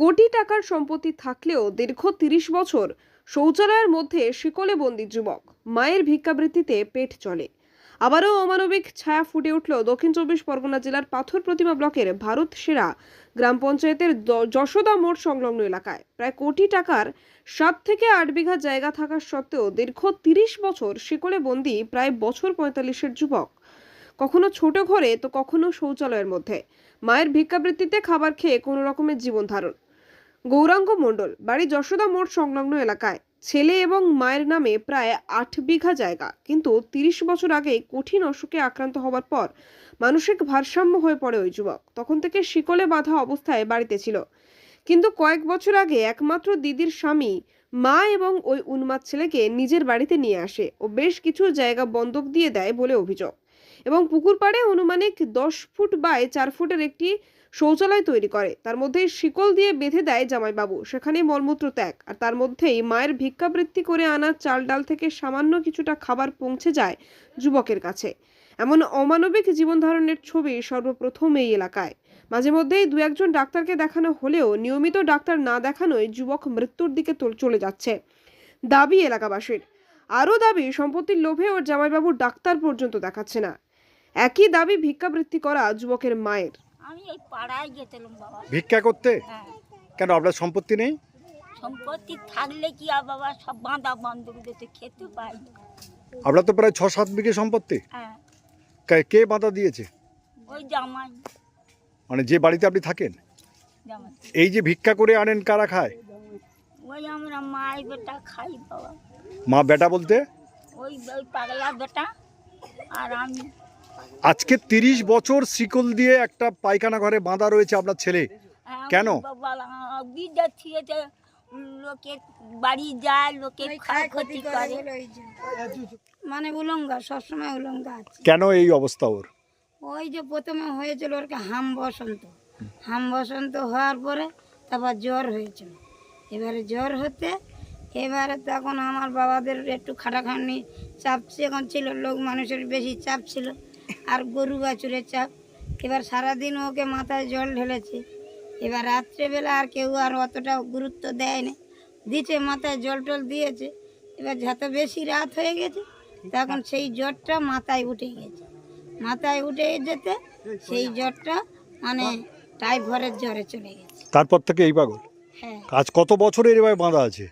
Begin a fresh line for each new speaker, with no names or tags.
কোটি টাকার সম্পত্তি থাকলেও দীর্ঘ তিরিশ বছর শৌচালয়ের মধ্যে শিকলে বন্দি যুবক মায়ের ভিক্ষাবৃত্তিতে পেট চলে। আবারও অমানবিক ছায়া ফুটে উঠল দক্ষিণ চব্বিশ পরগনা জেলার পাথর প্রতিমা ব্লকের ভারত সেরা গ্রাম পঞ্চায়েতের যশোদা মোড় সংলগ্ন এলাকায়। প্রায় কোটি টাকার সাত থেকে আট বিঘা জায়গা থাকা সত্ত্বেও দীর্ঘ তিরিশ বছর শিকলে বন্দি প্রায় বছর পঁয়তাল্লিশের যুবক। কখনো ছোট ঘরে তো কখনো শৌচালয়ের মধ্যে। মায়ের ভিক্ষাবৃত্তিতে খাবার খেয়ে কোনো রকমের জীবন ধারণ। গৌরাঙ্গ মণ্ডল, বাড়ি যশোদা মোড় সংলগ্ন এলাকায়। ছেলে এবং মায়ের নামে প্রায় আট বিঘা জায়গা, কিন্তু তিরিশ বছর আগে কঠিন অসুখে আক্রান্ত হওয়ার পর মানসিক ভারসাম্য হয়ে পড়ে ওই যুবক। তখন থেকে শিকলে বাঁধা অবস্থায় বাড়িতে ছিল। কিন্তু কয়েক বছর আগে একমাত্র দিদির স্বামী মা এবং ওই উন্মাদ ছেলেকে নিজের বাড়িতে নিয়ে আসে ও বেশ কিছু জায়গা বন্ধক দিয়ে দেয় বলে অভিযোগ। এবং পুকুর পাড়ে অনুমানিক দশ ফুট বাই চার ফুটের একটি শৌচালয় তৈরি করে। তার মধ্যেই শিকল দিয়ে বেঁধে দেয় জামাইবাবু। সেখানে মলমূত্র ত্যাগ। আর তার মধ্যেই মায়ের ভিক্ষাবৃত্তি করে আনা চাল ডাল থেকে সামান্য কিছুটা খাবার পৌঁছে যায় যুবকের কাছে। এমন অমানবিক জীবন ধারণের ছবি সর্বপ্রথম এই এলাকায়। মাঝে মধ্যেই দু একজন ডাক্তারকে দেখানো হলেও নিয়মিত ডাক্তার না দেখানোয় যুবক মৃত্যুর দিকে চলে যাচ্ছে। দাবি এলাকাবাসীর। আরও দাবি, সম্পত্তির লোভে ওর জামাইবাবু ডাক্তার পর্যন্ত দেখাচ্ছে না। একই দাবি ভিক্ষাবৃত্তি করা যুবকের মায়ের।
আমি এই পাড়ায় গেছিলাম বাবা।
ভিক্ষা করতে?
হ্যাঁ।
কেন আপনার সম্পত্তি নেই?
সম্পত্তি থাকলে কি আর বাবা সব বাঁধা বন্ধক দিতে খেতে পাই।
আপনার তো প্রায় ছ সাত বিঘে সম্পত্তি।
হ্যাঁ।
কে- কে বাধা দিয়েছে?
ওই জামাই।
মানে যে বাড়িতে আপনি থাকেন?
জামাই।
এই যে ভিক্ষা করে আনেন কারা খায়?
ওই আমরা মায়ের বেটা খাই বাবা।
মা বেটা বলতে?
ওই ওই পাগলা বেটা আর আমি।
আজকে তিরিশ বছর শিকল দিয়ে একটা পায়খানা ঘরে বাঁধা রয়েছে আপনার ছেলে। কেন?
লোকে বাড়ি যায় লোকে ক্ষয়ক্ষতি করে।
মানে উলঙ্গা সবসময় উলঙ্গা আছে।
কেন এই অবস্থা ওর?
ওই যে প্রথমে হয়েছিল ওরকে হাম বসন্ত। হাম বসন্ত হওয়ার পরে তারপর জ্বর হয়েছিল। এবারে জ্বর হতে এবারে তখন আমার বাবাদের একটু খাটাখাটনি চাপ এখন ছিল লোক মানুষের বেশি চাপ ছিল। আর গরু বাছুরের চাপ। এবার সারাদিন ওকে মাথায় জল ঢেলেছে। এবার রাত্রেবেলা আর কেউ আর অতটা গুরুত্ব দেয় না দিচ্ছে মাথায় জল টল দিয়েছে। এবার যত বেশি রাত হয়ে গেছে তখন সেই জ্বরটা মাথায় উঠে গেছে। মাথায় উঠে যেতে সেই জ্বরটা মানে টাইফয়েডের জ্বরে চলে গেছে।
তারপর থেকে এই পাগল?
হ্যাঁ।
আজ কত বছরের এভাবে বাঁধা আছে?